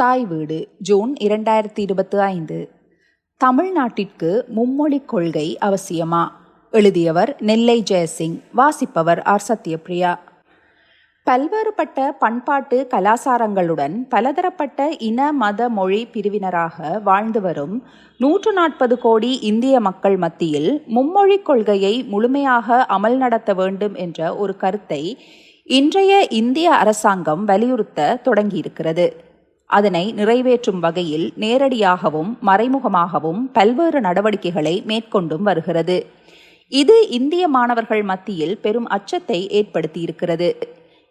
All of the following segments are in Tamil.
தாய் வீடு ஜூன் இரண்டாயிரத்தி இருபத்தி ஐந்து தமிழ்நாட்டிற்கு மும்மொழிக் கொள்கை அவசியமா? எழுதியவர் நெல்லை ஜெயசிங் வாசிப்பவர் ஆர் சத்யபிரியா. பல்வேறுபட்ட பண்பாட்டு கலாசாரங்களுடன் பலதரப்பட்ட இன மத மொழி பிரிவினராக வாழ்ந்து வரும் நூற்று நாற்பது கோடி இந்திய மக்கள் மத்தியில் மும்மொழிக் கொள்கையை முழுமையாக அமல் நடத்த வேண்டும் என்ற ஒரு கருத்தை இன்றைய இந்திய அரசாங்கம் வலியுறுத்த தொடங்கியிருக்கிறது. அதனை நிறைவேற்றும் வகையில் நேரடியாகவும் மறைமுகமாகவும் பல்வேறு நடவடிக்கைகளை மேற்கொண்டும் வருகிறது. இது இந்திய மாணவர்கள் மத்தியில் பெரும் அச்சத்தை ஏற்படுத்தியிருக்கிறது.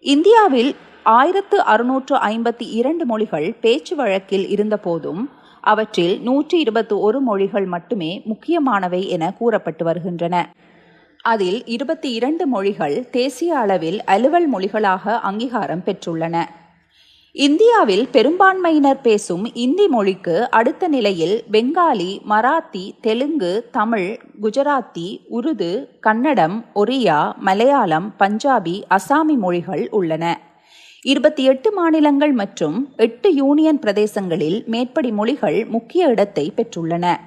இந்தியாவில் ஆயிரத்து அறுநூற்று ஐம்பத்தி இரண்டு மொழிகள் பேச்சு வழக்கில் இருந்தபோதும் அவற்றில் நூற்றி இருபத்தி ஒரு மொழிகள் மட்டுமே முக்கியமானவை என கூறப்பட்டு வருகின்றன. அதில் இருபத்தி இரண்டு மொழிகள் தேசிய அளவில் அலுவல் மொழிகளாக அங்கீகாரம் பெற்றுள்ளன. இந்தியாவில் பெரும்பான்மையினர் பேசும் இந்தி மொழிக்கு அடுத்த நிலையில் பெங்காலி மராத்தி தெலுங்கு தமிழ் குஜராத்தி உருது கன்னடம் ஒரியா மலையாளம் பஞ்சாபி அசாமி மொழிகள் உள்ளன. இருபத்தி எட்டு மாநிலங்கள் மற்றும் எட்டு யூனியன் பிரதேசங்களில் மேற்படி மொழிகள் முக்கிய இடத்தை பெற்றுள்ளன.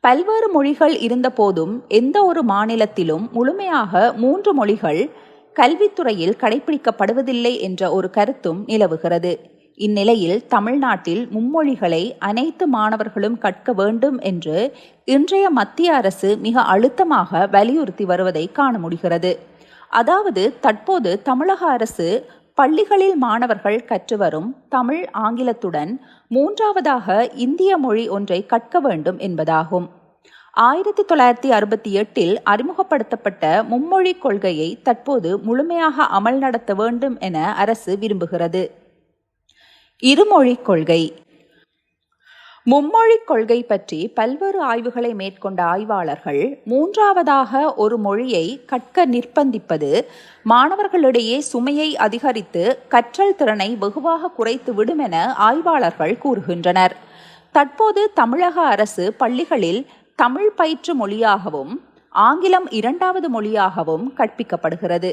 பல்வேறு மொழிகள் இருந்தபோதும் எந்த ஒரு மாநிலத்திலும் முழுமையாக மூன்று மொழிகள் கல்வித்துறையில் கடைபிடிக்கப்படுவதில்லை என்ற ஒரு கருத்தும் நிலவுகிறது. இந்நிலையில் தமிழ்நாட்டில் மும்மொழிகளை அனைத்து மாணவர்களும் கற்க வேண்டும் என்று இன்றைய மத்திய அரசு மிக அழுத்தமாக வலியுறுத்தி வருவதை காண முடிகிறது. அதாவது தற்போது தமிழக அரசு பள்ளிகளில் மாணவர்கள் கற்று வரும் தமிழ் ஆங்கிலத்துடன் மூன்றாவதாக இந்திய மொழி ஒன்றை கற்க வேண்டும் என்பதாகும். ஆயிரத்தி தொள்ளாயிரத்தி அறுபத்தி எட்டில் அறிமுகப்படுத்தப்பட்ட மும்மொழி கொள்கையை தற்போது முழுமையாக அமல் நடத்த வேண்டும் என அரசு விரும்புகிறது. இருமொழிக் கொள்கை. மும்மொழிக் கொள்கை பற்றி பல்வேறு ஆய்வுகளை மேற்கொண்ட ஆய்வாளர்கள் மூன்றாவதாக ஒரு மொழியை கற்க நிர்பந்திப்பது மாணவர்களிடையே சுமையை அதிகரித்து கற்றல் திறனை வெகுவாக குறைத்து விடும் என ஆய்வாளர்கள் கூறுகின்றனர். தற்போது தமிழக அரசு பள்ளிகளில் தமிழ் பயிற்று மொழியாகவும் ஆங்கிலம் இரண்டாவது மொழியாகவும் கற்பிக்கப்படுகிறது.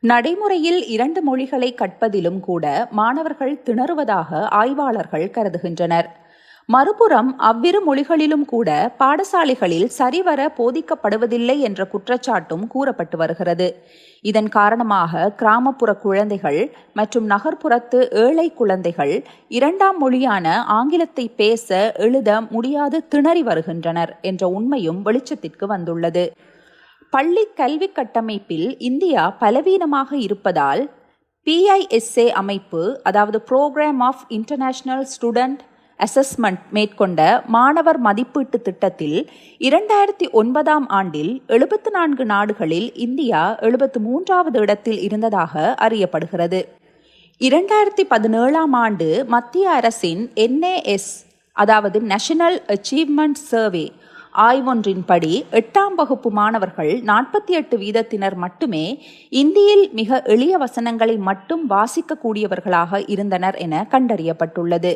நடைமுறையில் இரண்டு மொழிகளை கற்பதிலும் கூட மாணவர்கள் திணறுவதாக ஆய்வாளர்கள் கருதுகின்றனர். மறுபுறம் அவ்விரு மொழிகளிலும் கூட பாடசாலைகளில் சரிவர போதிக்கப்படுவதில்லை என்ற குற்றச்சாட்டும் கூறப்பட்டு வருகிறது. இதன் காரணமாக கிராமப்புற குழந்தைகள் மற்றும் நகர்ப்புறத்து ஏழை குழந்தைகள் இரண்டாம் மொழியான ஆங்கிலத்தை பேச எழுத முடியாது திணறி வருகின்றனர் என்ற உண்மையும் வெளிச்சத்திற்கு வந்துள்ளது. பள்ளி கல்வி கட்டமைப்பில் இந்தியா பலவீனமாக இருப்பதால் பிஐஎஸ்ஏ அமைப்பு அதாவது programme of international student assessment மேற்கொண்ட மாணவர் மதிப்பீட்டு திட்டத்தில் இரண்டாயிரத்தி ஒன்பதாம் ஆண்டில் எழுபத்து நான்கு நாடுகளில் இந்தியா எழுபத்து மூன்றாவது இடத்தில் இருந்ததாக அறியப்படுகிறது. இரண்டாயிரத்தி பதினேழாம் ஆண்டு மத்திய அரசின் என்ஏஎஸ் அதாவது நேஷனல் அச்சீவ்மெண்ட் சர்வே ஆய்வொன்றின்படி எட்டாம் வகுப்பு மாணவர்கள் நாற்பத்தி எட்டு வீதத்தினர் மட்டுமே இந்தியில் மிக எளிய வசனங்களை மட்டும் வாசிக்கக்கூடியவர்களாக இருந்தனர் என கண்டறியப்பட்டுள்ளது.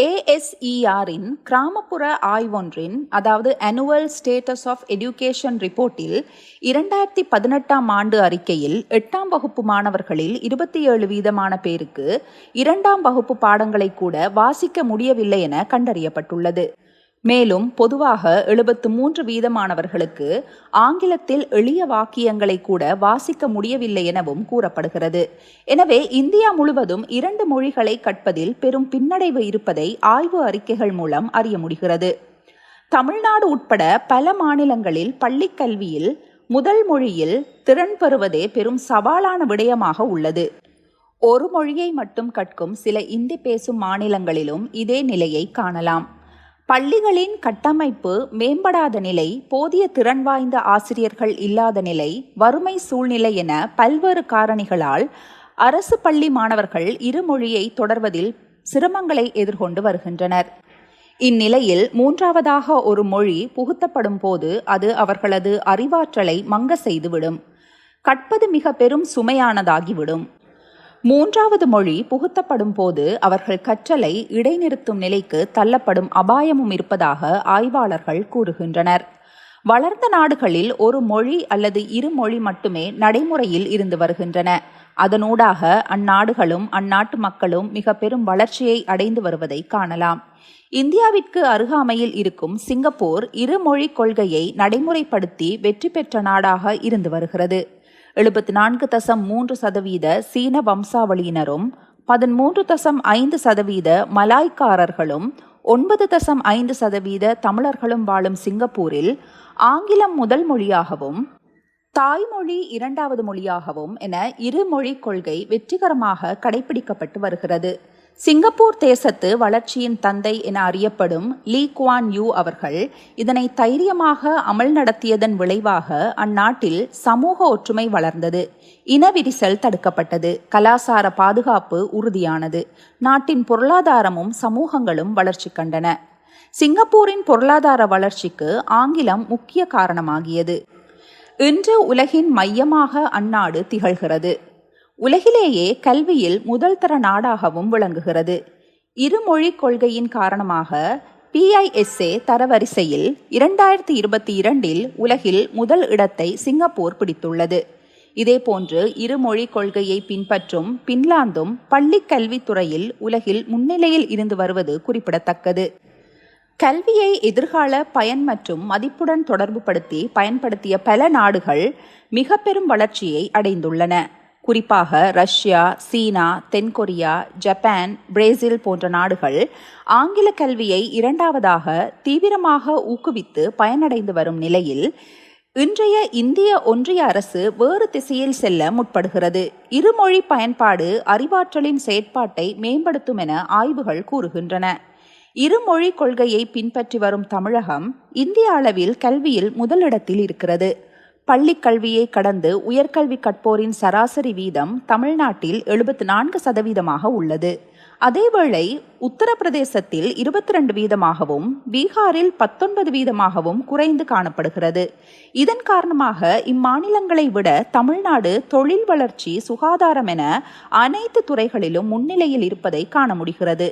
ஏஎஸ்இஆரின் கிராமப்புற ஆய்வொன்றின் அதாவது அனுவல் ஸ்டேட்டஸ் ஆஃப் எஜுகேஷன் ரிப்போர்ட்டில் இரண்டாயிரத்தி பதினெட்டாம் ஆண்டு அறிக்கையில் எட்டாம் வகுப்பு மாணவர்களில் இருபத்தி ஏழு வீதமான பேருக்கு இரண்டாம் வகுப்பு பாடங்களை கூட வாசிக்க முடியவில்லை என கண்டறியப்பட்டுள்ளது. மேலும் பொதுவாக எழுபத்து மூன்று வீதமானவர்களுக்கு ஆங்கிலத்தில் எளிய வாக்கியங்களை கூட வாசிக்க முடியவில்லை எனவும் கூறப்படுகிறது. எனவே இந்தியா முழுவதும் இரண்டு மொழிகளை கற்பதில் பெரும் பின்னடைவு இருப்பதை ஆய்வு அறிக்கைகள் மூலம் அறிய முடிகிறது. தமிழ்நாடு உட்பட பல மாநிலங்களில் பள்ளிக் கல்வியில் முதல் மொழியில் திறன் பெறுவதே பெரும் சவாலான விடயமாக உள்ளது. ஒரு மொழியை மட்டும் கற்கும் சில இந்தி பேசும் மாநிலங்களிலும் இதே நிலையை காணலாம். பள்ளிகளின் கட்டமைப்பு மேம்படாத நிலை போதிய திறன் வாய்ந்த ஆசிரியர்கள் இல்லாத நிலை வறுமை சூழ்நிலை என பல்வேறு காரணிகளால் அரசு பள்ளி மாணவர்கள் இருமொழியை தொடர்வதில் சிரமங்களை எதிர்கொண்டு வருகின்றனர். இந்நிலையில் மூன்றாவதாக ஒரு மொழி புகுத்தப்படும் போது அது அவர்களது அறிவாற்றலை மங்க செய்துவிடும். கற்பது மிக பெரும் சுமையானதாகிவிடும். மூன்றாவது மொழி புகுத்தப்படும் போது அவர்கள் கற்றலை இடைநிறுத்தும் நிலைக்கு தள்ளப்படும் அபாயமும் இருப்பதாக ஆய்வாளர்கள் கூறுகின்றனர். வளர்ந்த நாடுகளில் ஒரு மொழி அல்லது இரு மொழி மட்டுமே நடைமுறையில் இருந்து வருகின்றன. அதனூடாக அந்நாடுகளும் அந்நாட்டு மக்களும் மிக பெரும் வளர்ச்சியை அடைந்து வருவதை காணலாம். இந்தியாவிற்கு அருகாமையில் இருக்கும் சிங்கப்பூர் இருமொழி கொள்கையை நடைமுறைப்படுத்தி வெற்றி பெற்ற நாடாக இருந்து வருகிறது. எழுபத்தி நான்கு தசம் மூன்று சதவீத சீன வம்சாவளியினரும் பதிமூன்று தசம் ஐந்து சதவீத மலாய்க்காரர்களும் ஒன்பது தசம் ஐந்து சதவீத தமிழர்களும் வாழும் சிங்கப்பூரில் ஆங்கிலம் முதல் மொழியாகவும் தாய்மொழி இரண்டாவது மொழியாகவும் என இருமொழி கொள்கை வெற்றிகரமாக கடைபிடிக்கப்பட்டு வருகிறது. சிங்கப்பூர் தேசத்து வளர்ச்சியின் தந்தை என அறியப்படும் லீ குவான் யூ அவர்கள் இதனை தைரியமாக அமல் நடத்தியதன் விளைவாக அந்நாட்டில் சமூக ஒற்றுமை வளர்ந்தது. இனவிரிசல் தடுக்கப்பட்டது. கலாசார பாதுகாப்பு உறுதியானது. நாட்டின் பொருளாதாரமும் சமூகங்களும் வளர்ச்சி கண்டன. சிங்கப்பூரின் பொருளாதார வளர்ச்சிக்கு ஆங்கிலம் முக்கிய காரணமாகியது. இன்று உலகின் மையமாக அந்நாடு திகழ்கிறது. உலகிலேயே கல்வியில் முதல் தர நாடாகவும் விளங்குகிறது. இருமொழி கொள்கையின் காரணமாக பிஐஎஸ்ஏ தரவரிசையில் இரண்டாயிரத்தி இருபத்தி இரண்டில் உலகில் முதல் இடத்தை சிங்கப்பூர் பிடித்துள்ளது. இதேபோன்று இருமொழி கொள்கையை பின்பற்றும் பின்லாந்தும் பள்ளி கல்வித்துறையில் உலகில் முன்னிலையில் இருந்து வருவது குறிப்பிடத்தக்கது. கல்வியை எதிர்கால பயன் மற்றும் மதிப்புடன் தொடர்புபடுத்தி பயன்படுத்திய பல நாடுகள் மிக பெரும் வளர்ச்சியை அடைந்துள்ளன. குறிப்பாக ரஷ்யா சீனா தென்கொரியா ஜப்பான் பிரேசில் போன்ற நாடுகள் ஆங்கில கல்வியை இரண்டாவதாக தீவிரமாக ஊக்குவித்து பயனடைந்து வரும் நிலையில் இன்றைய இந்திய ஒன்றிய அரசு வேறு திசையில் செல்ல முற்படுகிறது. இருமொழி பயன்பாடு அறிவாற்றலின் செயற்பாட்டை மேம்படுத்தும் என ஆய்வுகள் கூறுகின்றன. இருமொழி கொள்கையை பின்பற்றி வரும் தமிழகம் இந்திய அளவில் கல்வியில் முதலிடத்தில் இருக்கிறது. பள்ளி கல்வியை கடந்து உயர்கல்வி கற்போரின் சராசரி வீதம் தமிழ்நாட்டில் எழுபத்தி நான்கு சதவீதமாக உள்ளது. அதேவேளை உத்தரப்பிரதேசத்தில் இருபத்தி ரெண்டு வீதமாகவும் பீகாரில் பத்தொன்பது வீதமாகவும் குறைந்து காணப்படுகிறது. இதன் காரணமாக இம்மாநிலங்களை விட தமிழ்நாடு தொழில் வளர்ச்சி சுகாதாரம் என அனைத்து துறைகளிலும் முன்னிலையில் இருப்பதை காண முடிகிறது.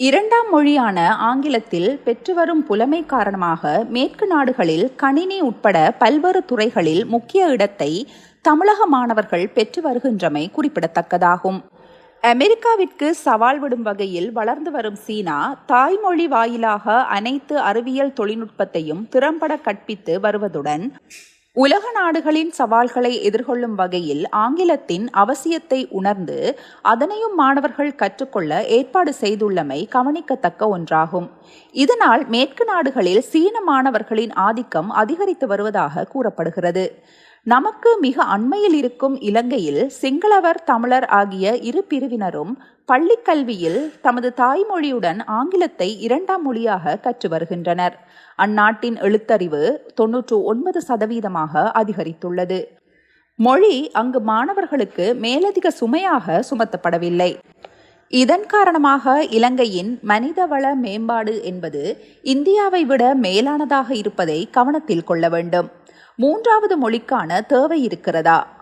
இரண்டாம் மொழியான ஆங்கிலத்தில் பெற்றுவரும் புலமை காரணமாக மேற்கு நாடுகளில் கணினி உட்பட பல்வேறு துறைகளில் முக்கிய இடத்தை தமிழக மாணவர்கள் பெற்று வருகின்றமை குறிப்பிடத்தக்கதாகும். அமெரிக்காவிற்கு சவால் விடும் வகையில் வளர்ந்து வரும் சீனா தாய்மொழி வாயிலாக அனைத்து அறிவியல் தொழில்நுட்பத்தையும் திறம்பட கற்பித்து வருவதுடன் உலக நாடுகளின் சவால்களை எதிர்கொள்ளும் வகையில் ஆங்கிலத்தின் அவசியத்தை உணர்ந்து அதனையும் மாணவர்கள் கற்றுக்கொள்ள ஏற்பாடு செய்துள்ளமை கவனிக்கத்தக்க ஒன்றாகும். இதனால் மேற்கு நாடுகளில் சீன மாணவர்களின் ஆதிக்கம் அதிகரித்து வருவதாக கூறப்படுகிறது. நமக்கு மிக அண்மையில் இருக்கும் இலங்கையில் சிங்களவர் தமிழர் ஆகிய இரு பிரிவினரும் பள்ளிக்கல்வியில் தமது தாய்மொழியுடன் ஆங்கிலத்தை இரண்டாம் மொழியாக கற்று வருகின்றனர். அந்நாட்டின் எழுத்தறிவு தொன்னூற்று ஒன்பது சதவீதமாக அதிகரித்துள்ளது. மொழி அங்கு மாணவர்களுக்கு மேலதிக சுமையாக சுமத்தப்படவில்லை. இதன் காரணமாக இலங்கையின் மனிதவள மேம்பாடு என்பது இந்தியாவை விட மேலானதாக இருப்பதை கவனத்தில் கொள்ள வேண்டும். மூன்றாவது மொழிக்கான தேவை இருக்கிறதா?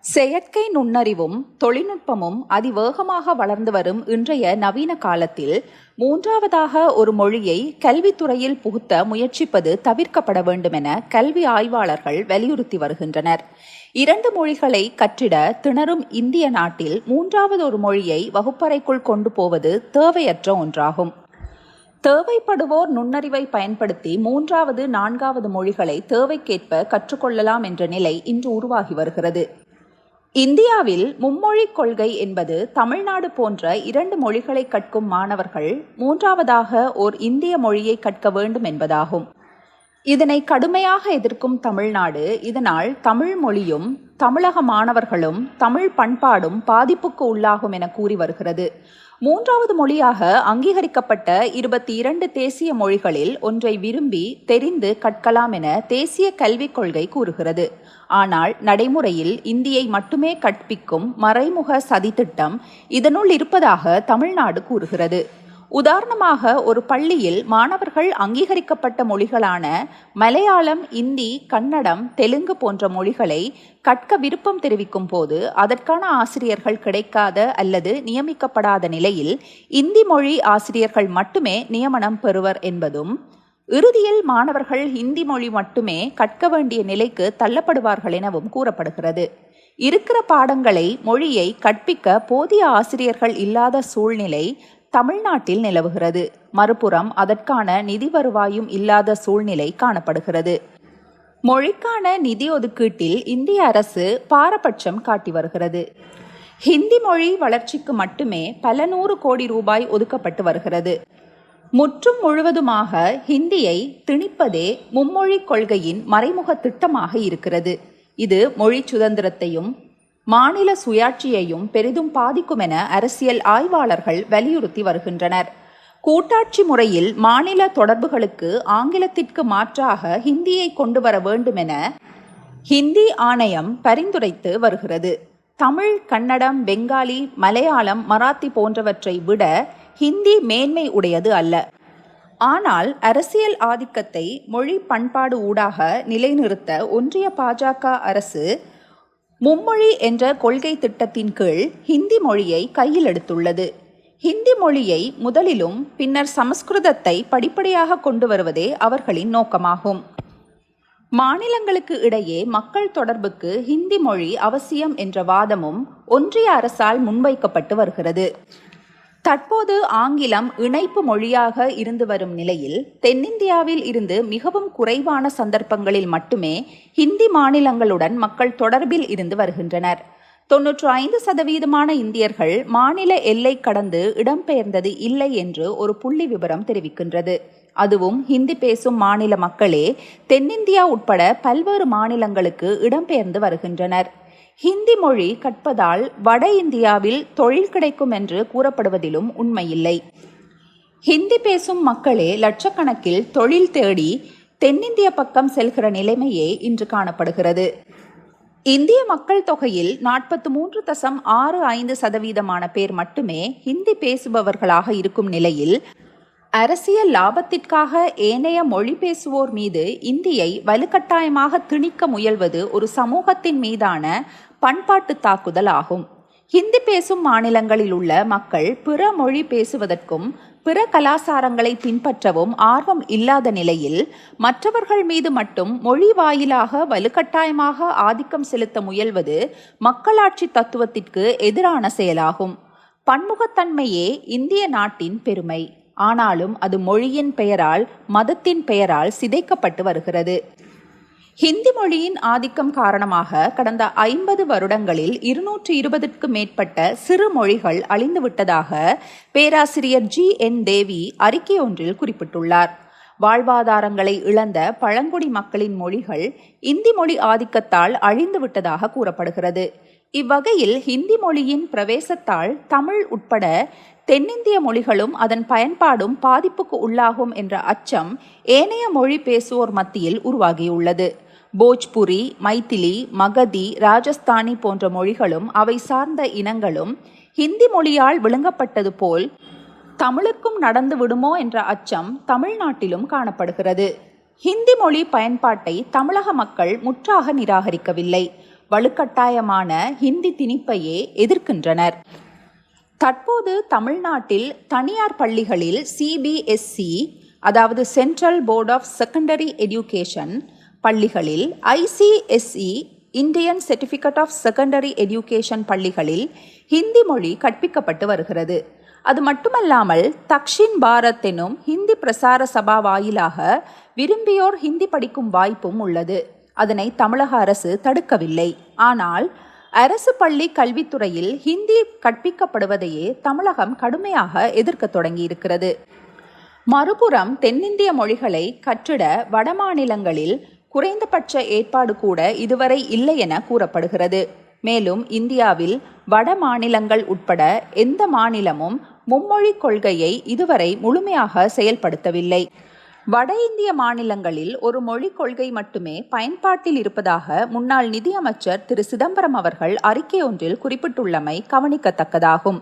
செயற்கை நுண்ணறிவும் தொழில்நுட்பமும் அதிவேகமாக வளர்ந்து வரும் இன்றைய நவீன காலத்தில் மூன்றாவதாக ஒரு மொழியை கல்வித்துறையில் புகுத்த முயற்சிப்பது தவிர்க்கப்பட வேண்டுமென கல்வி ஆய்வாளர்கள் வலியுறுத்தி வருகின்றனர். இரண்டு மொழிகளை கற்றிட திணறும் இந்திய நாட்டில் மூன்றாவது ஒரு மொழியை வகுப்பறைக்குள் கொண்டு போவது தேவையற்ற ஒன்றாகும். தேவைப்படுவோர் நுண்ணறிவை பயன்படுத்தி மூன்றாவது நான்காவது மொழிகளை தேவைக்கேற்ப கற்றுக்கொள்ளலாம் என்ற நிலை இன்று உருவாகி வருகிறது. இந்தியாவில் மும்மொழி கொள்கை என்பது தமிழ்நாடு போன்ற இரண்டு மொழிகளை கற்கும் மாணவர்கள் மூன்றாவதாக ஓர் இந்திய மொழியை கற்க வேண்டும் என்பதாகும். இதனை கடுமையாக எதிர்க்கும் தமிழ்நாடு இதனால் தமிழ் மொழியும் தமிழக மாணவர்களும் தமிழ் பண்பாடும் பாதிப்புக்கு உள்ளாகும் என கூறி வருகிறது. மூன்றாவது மொழியாக அங்கீகரிக்கப்பட்ட இருபத்தி இரண்டு தேசிய மொழிகளில் ஒன்றை விரும்பி தெரிந்து கற்கலாம் என தேசிய கல்விக் கொள்கை கூறுகிறது. ஆனால் நடைமுறையில் இந்தியை மட்டுமே கற்பிக்கும் மறைமுக சதித்திட்டம் இதனுள் இருப்பதாக தமிழ்நாடு கூறுகிறது. உதாரணமாக ஒரு பள்ளியில் மாணவர்கள் அங்கீகரிக்கப்பட்ட மொழிகளான மலையாளம் இந்தி கன்னடம் தெலுங்கு போன்ற மொழிகளை கற்க விருப்பம் தெரிவிக்கும் போது அதற்கான ஆசிரியர்கள் கிடைக்காத அல்லது நியமிக்கப்படாத நிலையில் இந்தி மொழி ஆசிரியர்கள் மட்டுமே நியமனம் பெறுவர் என்பதும் இறுதியில் மாணவர்கள் ஹிந்தி மொழி மட்டுமே கற்க வேண்டிய நிலைக்கு தள்ளப்படுவார்கள் எனவும் கூறப்படுகிறது. இருக்கிற பாடங்களை மொழியை கற்பிக்க போதிய ஆசிரியர்கள் இல்லாத சூழ்நிலை தமிழ்நாட்டில் நிலவுகிறது. மறுபுறம் அதற்கான நிதி வருவாயும் இல்லாத சூழ்நிலை காணப்படுகிறது. மொழிக்கான நிதி ஒதுக்கீட்டில் இந்திய அரசு பாரபட்சம் காட்டி வருகிறது. ஹிந்தி மொழி வளர்ச்சிக்கு மட்டுமே பல நூறு கோடி ரூபாய் ஒதுக்கப்பட்டு வருகிறது. முற்றும் முழுவதுமாக ஹிந்தியை திணிப்பதே மும்மொழி கொள்கையின் மறைமுக திட்டமாக இருக்கிறது. இது மொழி சுதந்திரத்தையும் மாநில சுயாட்சியையும் பெரிதும் பாதிக்கும் என அரசியல் ஆய்வாளர்கள் வலியுறுத்தி வருகின்றனர். கூட்டாட்சி முறையில் மாநில தொடர்புகளுக்கு ஆங்கிலத்திற்கு மாற்றாக ஹிந்தியை கொண்டு வர வேண்டும் என ஹிந்தி ஆணையம் பரிந்துரைத்து வருகிறது. தமிழ் கன்னடம் பெங்காலி மலையாளம் மராத்தி போன்றவற்றை விட ஹிந்தி மேன்மை உடையது அல்ல. ஆனால் அரசியல் ஆதிக்கத்தை மொழி பண்பாடு ஊடாக நிலைநிறுத்த ஒன்றிய பாஜக அரசு மும்மொழி என்ற கொள்கை திட்டத்தின் கீழ் ஹிந்தி மொழியை கையில் எடுத்துள்ளது. ஹிந்தி மொழியை முதலிலும் பின்னர் சமஸ்கிருதத்தை படிப்படியாக கொண்டு வருவதே அவர்களின் நோக்கமாகும். மாநிலங்களுக்கு இடையே மக்கள் தொடர்புக்கு ஹிந்தி மொழி அவசியம் என்ற வாதமும் ஒன்றிய அரசால் முன்வைக்கப்பட்டு வருகிறது. தற்போது ஆங்கிலம் இணைப்பு மொழியாக இருந்து வரும் நிலையில் தென்னிந்தியாவில் இருந்து மிகவும் குறைவான சந்தர்ப்பங்களில் மட்டுமே ஹிந்தி மாநிலங்களுடன் மக்கள் தொடர்பில் இருந்து வருகின்றனர். தொன்னூற்று ஐந்து சதவீதமான இந்தியர்கள் மாநில எல்லை கடந்து இடம்பெயர்ந்தது இல்லை என்று ஒரு புள்ளி விவரம் தெரிவிக்கின்றது. அதுவும் ஹிந்தி பேசும் மாநில மக்களே தென்னிந்தியா உட்பட பல்வேறு மாநிலங்களுக்கு இடம்பெயர்ந்து வருகின்றனர். ஹிந்தி மொழி கற்பதால் வட இந்தியாவில் தொழில் கிடைக்கும் என்று கூறப்படுவதிலும் உண்மையில்லை. ஹிந்தி பேசும் மக்களே லட்சக்கணக்கில் தொழில் தேடி தென்னிந்திய பக்கம் செல்கிற நிலைமையே இன்று காணப்படுகிறது. இந்திய மக்கள் தொகையில் நாற்பத்தி மூன்று தசம் ஆறு ஐந்து சதவீதமான பேர் மட்டுமே ஹிந்தி பேசுபவர்களாக இருக்கும் நிலையில் அரசியல் லாபத்திற்காக ஏனைய மொழி பேசுவோர் மீது இந்தியை வலுக்கட்டாயமாக திணிக்க முயல்வது ஒரு சமூகத்தின் மீதான பண்பாட்டு தாக்குதல் ஆகும் ஹிந்தி பேசும் மாநிலங்களில் உள்ள மக்கள் பிற மொழி பேசுவதற்கும் பிற கலாசாரங்களை பின்பற்றவும் ஆர்வம் இல்லாத நிலையில் மற்றவர்கள் மீது மட்டும் மொழி வாயிலாக வலுக்கட்டாயமாக ஆதிக்கம் செலுத்த முயல்வது மக்களாட்சி தத்துவத்திற்கு எதிரான செயலாகும். பன்முகத்தன்மையே இந்திய நாட்டின் பெருமை. ஆனாலும் அது மொழியின் பெயரால் மதத்தின் பெயரால் சிதைக்கப்பட்டு வருகிறது. ஹிந்தி மொழியின் ஆதிக்கம் காரணமாக கடந்த ஐம்பது வருடங்களில் இருநூற்று இருபதுக்கு மேற்பட்ட சிறு மொழிகள் அழிந்துவிட்டதாக பேராசிரியர் ஜி என் தேவி அறிக்கை ஒன்றில் குறிப்பிட்டுள்ளார். வாழ்வாதாரங்களை இழந்த பழங்குடி மக்களின் மொழிகள் இந்தி மொழி ஆதிக்கத்தால் அழிந்துவிட்டதாக கூறப்படுகிறது. இவ்வகையில் ஹிந்தி மொழியின் பிரவேசத்தால் தமிழ் உட்பட தென்னிந்திய மொழிகளும் அதன் பயன்பாடும் பாதிப்புக்கு உள்ளாகும் என்ற அச்சம் ஏனைய மொழி பேசுவோர் மத்தியில் உருவாகியுள்ளது. போஜ்புரி மைத்திலி மகதி ராஜஸ்தானி போன்ற மொழிகளும் அவை சார்ந்த இனங்களும் ஹிந்தி மொழியால் விழுங்கப்பட்டது போல் தமிழுக்கும் நடந்து விடுமோ என்ற அச்சம் தமிழ்நாட்டிலும் காணப்படுகிறது. ஹிந்தி மொழி பயன்பாட்டை தமிழக மக்கள் முற்றாக நிராகரிக்கவில்லை. வலுக்கட்டாயமான ஹிந்தி திணிப்பையே எதிர்க்கின்றனர். தற்போது தமிழ்நாட்டில் தனியார் பள்ளிகளில் சிபிஎஸ்சி அதாவது central board of secondary education பள்ளிகளில் ICSE Indian certificate of secondary education பள்ளிகளில் ஹிந்தி மொழி கற்பிக்கப்பட்டு வருகிறது. அது மட்டுமல்லாமல் தக்ஷின் பாரத் எனும் ஹிந்தி பிரசார சபா வாயிலாக விரும்பியோர் ஹிந்தி படிக்கும் வாய்ப்பும் உள்ளது. அதனை தமிழக அரசு தடுக்கவில்லை. ஆனால் அரசு பள்ளி கல்வித்துறையில் ஹிந்தி கற்பிக்கப்படுவதையே தமிழகம் கடுமையாக எதிர்க்க தொடங்கியிருக்கிறது. மறுபுறம் தென்னிந்திய மொழிகளை கற்றிட வடமாநிலங்களில் குறைந்தபட்ச ஏற்பாடு கூட இதுவரை இல்லை என கூறப்படுகிறது. மேலும் இந்தியாவில் வட மாநிலங்கள் உட்பட எந்த மாநிலமும் மும்மொழி கொள்கையை இதுவரை முழுமையாக செயல்படுத்தவில்லை. வட இந்திய மாநிலங்களில் ஒரு மொழிக் கொள்கை மட்டுமே பயன்பாட்டில் இருப்பதாக முன்னாள் நிதியமைச்சர் திரு சிதம்பரம் அவர்கள் அறிக்கை ஒன்றில் குறிப்பிட்டுள்ளமை கவனிக்கத்தக்கதாகும்.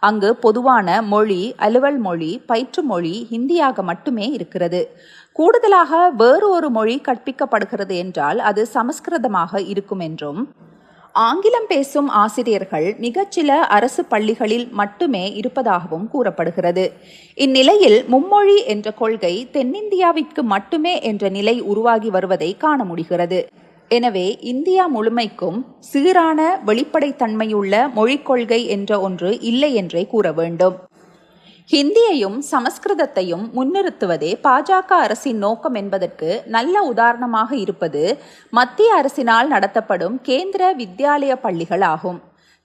அங்கு பொதுவான மொழி அலுவல் மொழி பயிற்று மொழி ஹிந்தியாக மட்டுமே இருக்கிறது. கூடுதலாக வேறு ஒரு மொழி கற்பிக்கப்படுகிறது என்றால் அது சமஸ்கிருதமாக இருக்கும் என்றும் ஆங்கிலம் பேசும் ஆசிரியர்கள் மிகச்சில அரசு பள்ளிகளில் மட்டுமே இருப்பதாகவும் கூறப்படுகிறது. இந்நிலையில் மும்மொழி என்ற கொள்கை தென்னிந்தியாவிற்கு மட்டுமே என்ற நிலை உருவாகி வருவதை காண முடிகிறது. எனவே இந்தியா முழுமைக்கும் சீரான வெளிப்படைத்தன்மையுள்ள மொழிக் கொள்கை என்ற ஒன்று இல்லை என்றே கூற வேண்டும். ஹிந்தியையும் சமஸ்கிருதத்தையும் முன்னிறுத்துவதே பாஜக அரசின் நோக்கம் என்பதற்கு நல்ல உதாரணமாக இருப்பது மத்திய அரசினால் நடத்தப்படும் கேந்திர வித்யாலய பள்ளிகள் ஆகும்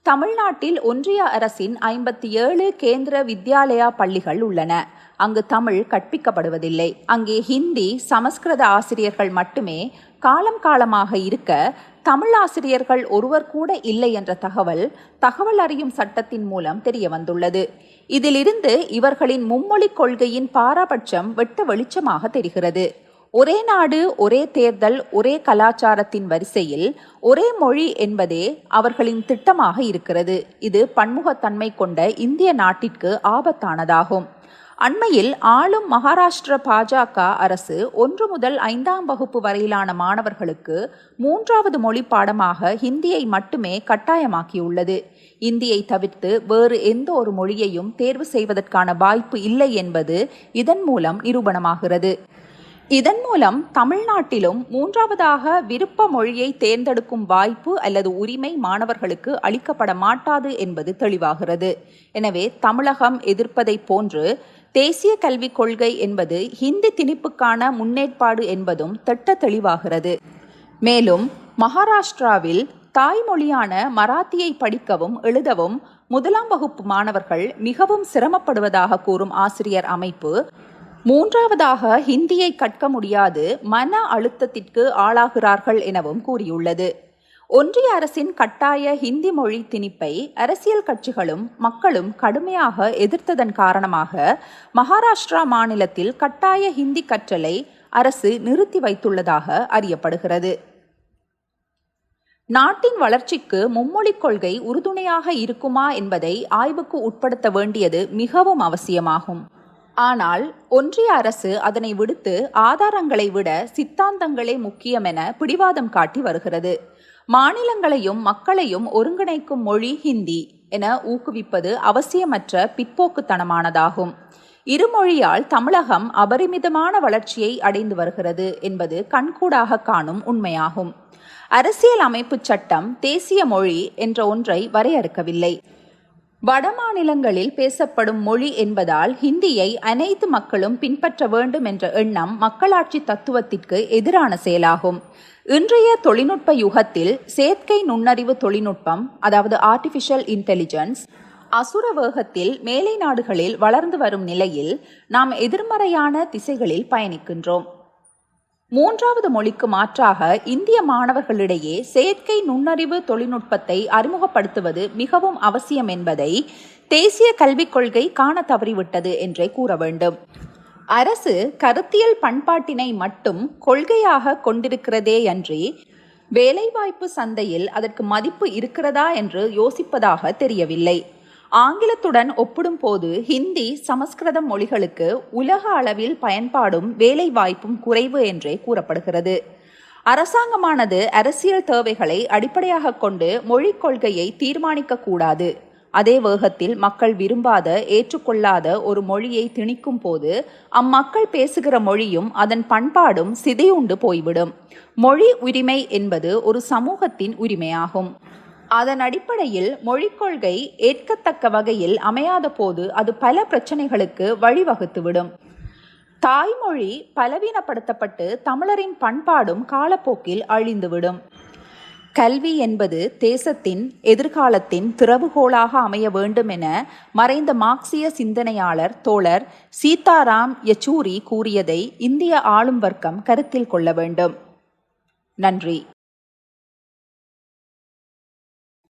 தமிழ்நாட்டில் ஒன்றிய அரசின் ஐம்பத்தி ஏழு கேந்திர வித்யாலயா பள்ளிகள் உள்ளன. அங்கு தமிழ் கற்பிக்கப்படுவதில்லை. அங்கே ஹிந்தி சமஸ்கிருத ஆசிரியர்கள் மட்டுமே காலம் காலமாக இருக்க தமிழ் ஆசிரியர்கள் ஒருவர் கூட இல்லை என்ற தகவல் தகவல் அறியும் சட்டத்தின் மூலம் தெரிய வந்துள்ளது. இதிலிருந்து இவர்களின் மும்மொழி கொள்கையின் பாரபட்சம் வெட்ட வெளிச்சமாக தெரிகிறது. ஒரே நாடு ஒரே தேர்தல் ஒரே கலாச்சாரத்தின் வரிசையில் ஒரே மொழி என்பதே அவர்களின் திட்டமாக இருக்கிறது. இது பன்முகத்தன்மை கொண்ட இந்திய நாட்டிற்கு ஆபத்தானதாகும். அண்மையில் ஆளும் மகாராஷ்டிர பாஜக அரசு ஒன்று முதல் ஐந்தாம் வகுப்பு வரையிலான மாணவர்களுக்கு மூன்றாவது மொழி பாடமாக ஹிந்தியை மட்டுமே கட்டாயமாக்கியுள்ளது. இந்தியை தவிர்த்து வேறு எந்த ஒரு மொழியையும் தேர்வு செய்வதற்கான வாய்ப்பு இல்லை என்பது இதன் மூலம் நிரூபணமாகிறது. இதன் மூலம் தமிழ்நாட்டிலும் மூன்றாவதாக விருப்ப மொழியை தேர்ந்தெடுக்கும் வாய்ப்பு அல்லது உரிமை மாணவர்களுக்கு அளிக்கப்பட மாட்டாது என்பது தெளிவாகிறது. எனவே தமிழகம் எதிர்ப்பதை போன்று தேசிய கல்விக் கொள்கை என்பது ஹிந்தி திணிப்புக்கான முன்னேற்பாடு என்பதும் திட்ட தெளிவாகிறது. மேலும் மகாராஷ்டிராவில் தாய்மொழியான மராத்தியை படிக்கவும் எழுதவும் முதலாம் வகுப்பு மாணவர்கள் மிகவும் சிரமப்படுவதாக கூறும் ஆசிரியர் அமைப்பு மூன்றாவதாக ஹிந்தியை கற்க முடியாது மன அழுத்தத்திற்கு ஆளாகிறார்கள் எனவும் கூறியுள்ளது. ஒன்றிய அரசின் கட்டாய ஹிந்தி மொழி திணிப்பை அரசியல் கட்சிகளும் மக்களும் கடுமையாக எதிர்த்ததன் காரணமாக மகாராஷ்டிரா மாநிலத்தில் கட்டாய ஹிந்தி கற்றலை அரசு நிறுத்தி வைத்துள்ளதாக அறியப்படுகிறது. நாட்டின் வளர்ச்சிக்கு மும்மொழிக் கொள்கை உறுதுணையாக இருக்குமா என்பதை ஆய்வுக்கு உட்படுத்த வேண்டியது மிகவும் அவசியமாகும். ஆனால் ஒன்றிய அரசு அதனை விடுத்து ஆதாரங்களை விட சித்தாந்தங்களே முக்கியமென பிடிவாதம் காட்டி வருகிறது. மாநிலங்களையும் மக்களையும் ஒருங்கிணைக்கும் மொழி ஹிந்தி என ஊக்குவிப்பது அவசியமற்ற பிற்போக்குத்தனமானதாகும். இருமொழியால் தமிழகம் அபரிமிதமான வளர்ச்சியை அடைந்து வருகிறது என்பது கண்கூடாக காணும் உண்மையாகும். அரசியல் அமைப்பு சட்டம் தேசிய மொழி என்ற ஒன்றை வரையறுக்கவில்லை. வடமாநிலங்களில் பேசப்படும் மொழி என்பதால் ஹிந்தியை அனைத்து மக்களும் பின்பற்ற வேண்டும் என்ற எண்ணம் மக்களாட்சி தத்துவத்திற்கு எதிரான செயலாகும். இன்றைய தொழில்நுட்ப யுகத்தில் செயற்கை நுண்ணறிவு தொழில்நுட்பம் அதாவது ஆர்டிஃபிஷியல் இன்டெலிஜென்ஸ் அசுர வேகத்தில் மேலை நாடுகளில் வளர்ந்து வரும் நிலையில் நாம் எதிர்மறையான திசைகளில் பயணிக்கின்றோம். மூன்றாவது மொழிக்கு மாற்றாக இந்திய மாணவர்களிடையே செயற்கை நுண்ணறிவு தொழில்நுட்பத்தை அறிமுகப்படுத்துவது மிகவும் அவசியம் என்பதை தேசிய கல்விக் கொள்கை காண தவறிவிட்டது என்றே கூற வேண்டும். அரசு கருத்தியல் பண்பாட்டினை மட்டும் கொள்கையாக கொண்டிருக்கிறதே அன்றி வேலைவாய்ப்பு சந்தையில் அதற்கு மதிப்பு இருக்கிறதா என்று யோசிப்பதாக தெரியவில்லை. ஆங்கிலத்துடன் ஒப்பிடும்போது ஹிந்தி சமஸ்கிருத மொழிகளுக்கு உலக அளவில் பயன்பாடும் வேலை வாய்ப்பும் குறைவு என்றே கூறப்படுகிறது. அரசாங்கமானது அரசியல் தேவைகளை அடிப்படையாக கொண்டு மொழிக் கொள்கையை தீர்மானிக்க கூடாது. அதே வேகத்தில் மக்கள் விரும்பாத ஏற்றுக்கொள்ளாத ஒரு மொழியை திணிக்கும் போது அம்மக்கள் பேசுகிற மொழியும் அதன் பண்பாடும் சிதையுண்டு போய்விடும். மொழி உரிமை என்பது ஒரு சமூகத்தின் உரிமையாகும். அதன் அடிப்படையில் மொழிக் கொள்கை ஏற்கத்தக்க வகையில் அமையாத போது அது பல பிரச்சனைகளுக்கு வழிவகுத்துவிடும். தாய்மொழி பலவீனப்படுத்தப்பட்டு தமிழரின் பண்பாடும் காலப்போக்கில் அழிந்துவிடும். கல்வி என்பது தேசத்தின் எதிர்காலத்தின் திறவுகோலாக அமைய வேண்டும் என மறைந்த மார்க்சிய சிந்தனையாளர் தோழர் சீதாராம் யச்சூரி கூறியதை இந்திய ஆளும் வர்க்கம் கருத்தில் கொள்ள வேண்டும். நன்றி.